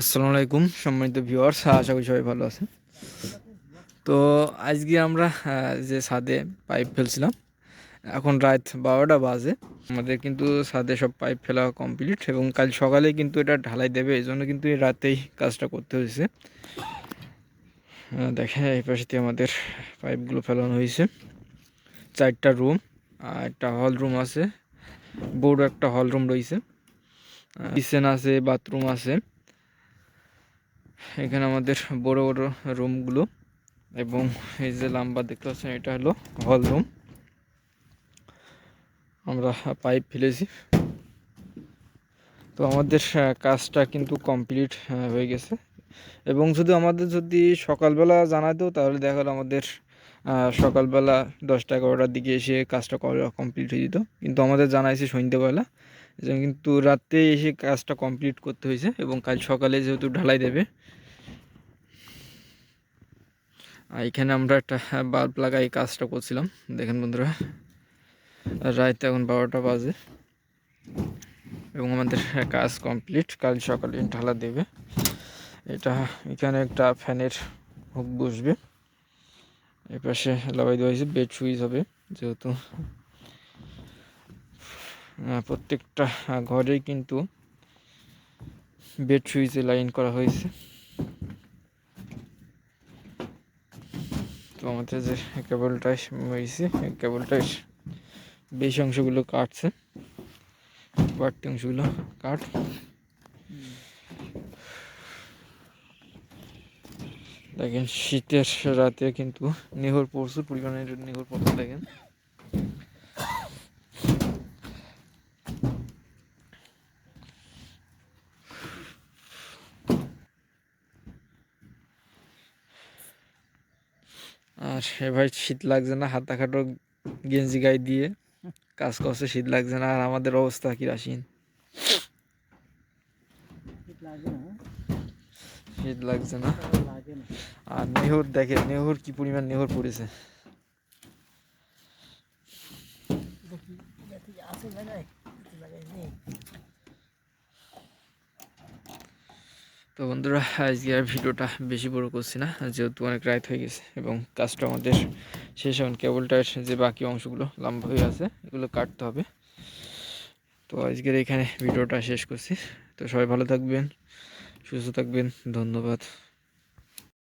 আসসালামু আলাইকুম, সম্মানিত ভিউয়ার্স, আশা করি সবাই ভালো আছে তো আজকে আমরা যে ছাদে পাইপ ফেলছিলাম, এখন রাত বারোটা বাজে। আমাদের কিন্তু ছাদে সব পাইপ ফেলা কমপ্লিট এবং কাল সকালে কিন্তু এটা ঢালাই দেবে, এই জন্য কিন্তু এই রাতেই কাজটা করতে হয়েছে। দেখেন এই পাশেতে আমাদের পাইপগুলো ফেলানো হয়েছে। চারটা রুম আর একটা হল রুম আছে, বড় একটা হল রুম রয়েছে। কিচেন আছে বাথরুম আছে। এখানে আমাদের বড় বড় রুমগুলো এবং এই যে লাম্বা দেখতে পাচ্ছেন, এটা হলো হল রুম। আমরা পাইপ ফেলেছি। তো আমাদের কাজটা কিন্তু কমপ্লিট হয়ে গেছে। এবং যদি আমাদের যদি সকালবেলা জানাতো, তাহলে দেখা গেলো আমাদের সকালবেলা দশটা, এগারোটার দিকে এসে কাজটা কমপ্লিট হয়ে যেত। কিন্তু আমাদের জানাইছে সন্ধ্যেবেলা। কিন্তু রাতে এসে কাজটা কমপ্লিট করতে হয়েছে এবং কাল সকালে যেহেতু ঢালাই দেবে এখানে আমরা একটা বাল্ব লাগাই কাজটা করছিলাম। দেখেন বন্ধুরা, রাত এখন বারোটা বাজে এবং আমাদের কাজ কমপ্লিট। কাল সকালে ঢালা দেবে। এটা এখানে একটা ফ্যানের হুক বসবে। এই পাশে লাগাই দেওয়া হয়েছে বেড সুইচ হবে যেহেতু। প্রত্যেকটা ঘরেই কিন্তু বেড সুইচে লাইন করা হয়েছে। তো আমাদের যে কেবলটা মেয়েছি কেবলটা বেশি অংশগুলো কাটছে। বাড়তি অংশগুলো কাট। দেখেন শীতের রাতে কিন্তু নেহর পড়ছে পরিমাণে নেহর পড়তে দেখেন আর সে ভাই শীত লাগছে না হাতা খাটো গেঞ্জি গায়ে দিয়ে। কাজ করছে শীত লাগছে না আর আমাদের অবস্থা কি রাশিন শীত লাগছে না আর নেহর দেখে নেহর কি পরিমাণ নেহর পড়েছে। তো বন্ধুরা, আজকে আর ভিডিওটা বেশি বড় করছি না, যেহেতু অনেক রাত হয়ে গেছে এবং কাজটা আমাদের শেষ এখন কেবলটার যে বাকি অংশগুলো লম্বা হয়ে আছে, এগুলো কাটতে হবে। তো আজকের এখানে ভিডিওটা শেষ করছি। তো সবাই ভালো থাকবেন, সুস্থ থাকবেন, ধন্যবাদ।